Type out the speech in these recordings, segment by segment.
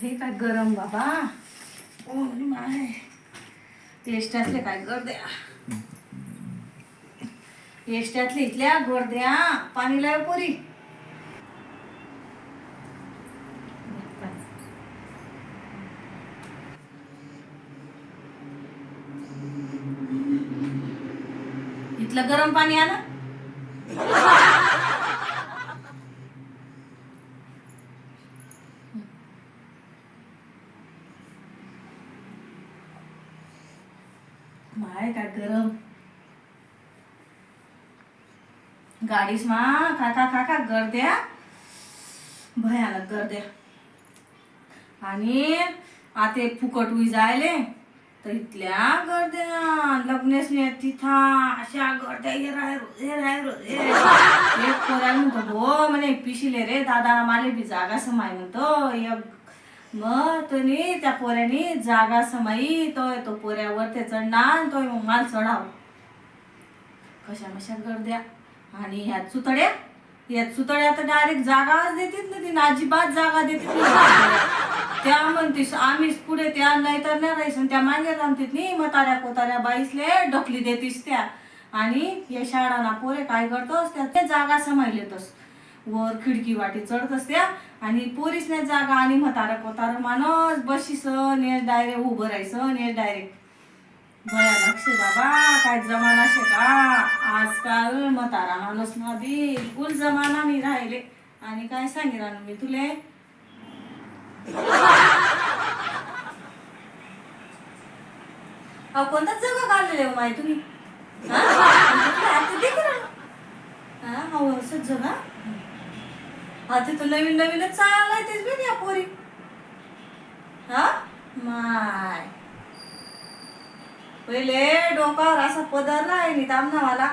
हे काय गरम बाबा. Oh my. एसट्यातले काय गर्द्या येष्ट्यातले इथल्या गर्द्या पाणी लाव पुरी. इथलं गरम पाणी आलं. माय काय गरम. गाडीस मा काका काका गर्द्या. भयानक गर्द्या. आणि आता फुकट उई जायले तर इथल्या गर्द्या लग्नेस ने तिथा अशा गर्द्या हे राय रोज, हे राय. रोज, एक पोऱ्या म्हणतो भो म्हणे पिशिले रे दादा माले बी जागा समाय म्हणतो एक मग तुम्ही त्या पोऱ्यानी जागा समाई तो तो पोऱ्यावर ते चढणार तो मग माल चढाव. कशा मशा गर्द्या? आणि ह्या चुतड्या? या चुतड्या तर डायरेक्ट जागाच देतील ना ती अजिबात जागा देतील त्या म्हणतीस आम्हीच पुढे त्या नाही तर नाही राहीस त्या मागे रामतीत नाही म्हाताऱ्या कोताऱ्या बाईसले ढकली देतीस त्या. आणि या शाळाना पोरे काय करतोस? त्या ते जागा समायलेतस. वर खिडकी वाटी चढत असत्या. आणि पोरीसने जागा आणि म्हातारा कोतारा माणूस बशीस नेस डायरेक्ट उभं राहायचं नेस डायरेक्ट बया लक्ष बाबा काय जमाना शे का? आजकाल म्हातारा माणूस ना बिलकुल जमाना नाही राहिले. आणि काय सांगितलं मी तुले? अहो कोणताच जगा काढलेले हो माय तुम्ही? हा? आता हा हो असंच जगा. आता तिथून नवीन नवीनच चालाय तेच बी या पोरी. हा? माय. पहिले डोकावर असा पदर नाही तामना मला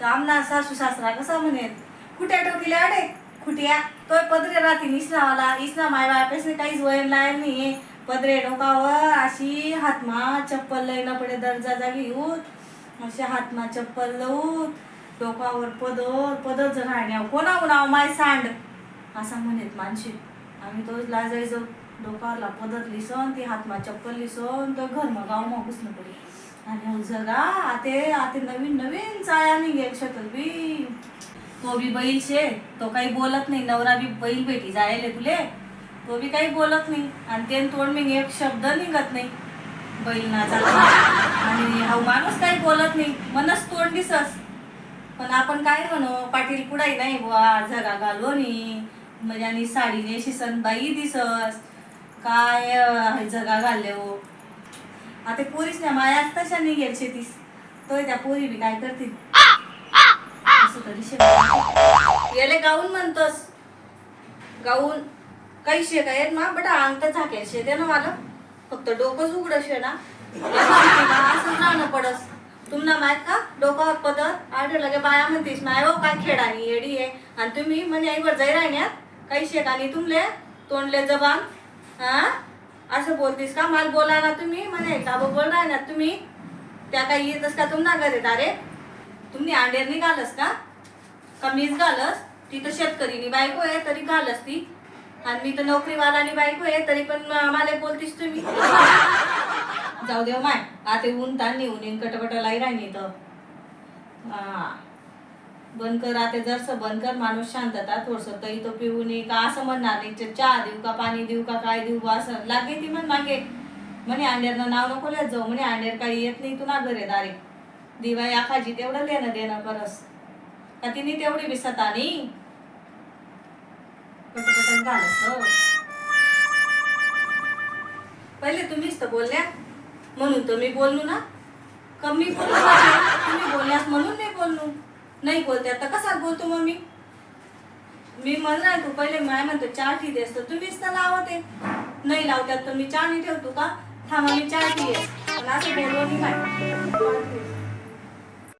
तामना सासू सासरा कसा म्हणेल कुठ्या टोकीले अडे खुट्या. तो पदरे राहते इस्लामाला इस्लाम माय बापासने काहीच वयन लायल नाही पदरे डोकावर अशी हातमा चप्पल लय पडे दर्जा जागी येऊत अशी हातमा चप्पल लवूत टोकावर पदर पदर जर राहण्या कोणा नाव माय सांड? असा म्हणेत माणशी आम्ही तोच लाजायचो. डोकावरला पदर लिसन ती हातमा चप्पल लिसन तो घर मग गाव मग घुसणं पडे आणि जगा आते आते नवीन नवीन चाया निघे शकत बी. तो बी बैल शे. तो काही बोलत नाही. नवरा बी बैल भेटी जायले तुले. तो बी काही बोलत नाही. आणि ते तोंड मी एक शब्द निघत नाही. बैल नाचा आणि हा माणूस काही बोलत नाही. मनच तोंड दिसस. पण आपण काय म्हणू पाटील पुढाई नाही बुवा झगा घालो नी म्हणजे आणि साडी नेशी बाई दिसस काय झगा घालले हो. आता पोरीस ना माया तशा निघेल शेतीस. तो त्या पोरी बी काय करतील? असं तरी शे याले गाऊन म्हणतोस. गाऊन काही शे काय येत ना बट अंग तर झाकेल शेते ना मला. फक्त डोकंच उघडशे ना. असं राहणं पडस. तुम्हाला माहीत का? डोकावर पदर आढळलं की बाया म्हणतीस माय हो काय खेळानी येडी आहे. आणि तुम्ही म्हणे आईवर जाई राहण्यात. काही शेक आणि तुमले तोंडले जबान. हा? असं बोलतीस का? मला बोला ना तुम्ही म्हणे का बोल राहण्यात तुम्ही. त्या काही येतस का तुमना घरी? अरे तुम्ही अंडेर घालस का? का घालस. ती तर शेतकरीनी बायको आहे तरी घालस ती. आणि मी तर नोकरीवालानी बायको आहे तरी पण मला बोलतीस तुम्ही. जाऊ देव माय आता ऊन ताण ऊन येईन कटकट लाई राहिनी तर बंद कर आता जरसं बंद कर माणूस शांतता थोडस तरी तो पिऊ नये का असं म्हणणार नाही च- चहा देऊ का पाणी देऊ का काय देऊ का असं. लागे ती म्हण मागे. म्हणे अंड्यानं नाव नको लिहत जाऊ. म्हणे अंड्यार काही येत नाही तू ना घरे दारे. दिवाळी आखाजी तेवढं लेणं देणं परस. का तिने तेवढी विसत सता नाही हो. पहिले तुम्हीच तर बोलल्या. म्हणून तर मी बोललो ना. कमी बोललो तुम्ही बोलल्यास म्हणून नाही बोललो. नाही बोलते आता कसा बोलतो मग मी? मी म्हणणार तू पहिले माय म्हणतो चहा ठी असतो तुम्हीच तर लावते. नाही लावत्यात तर मी चहा ठेवतो का? थांबा मी चार ठी पण असं बोलवली नाही काय?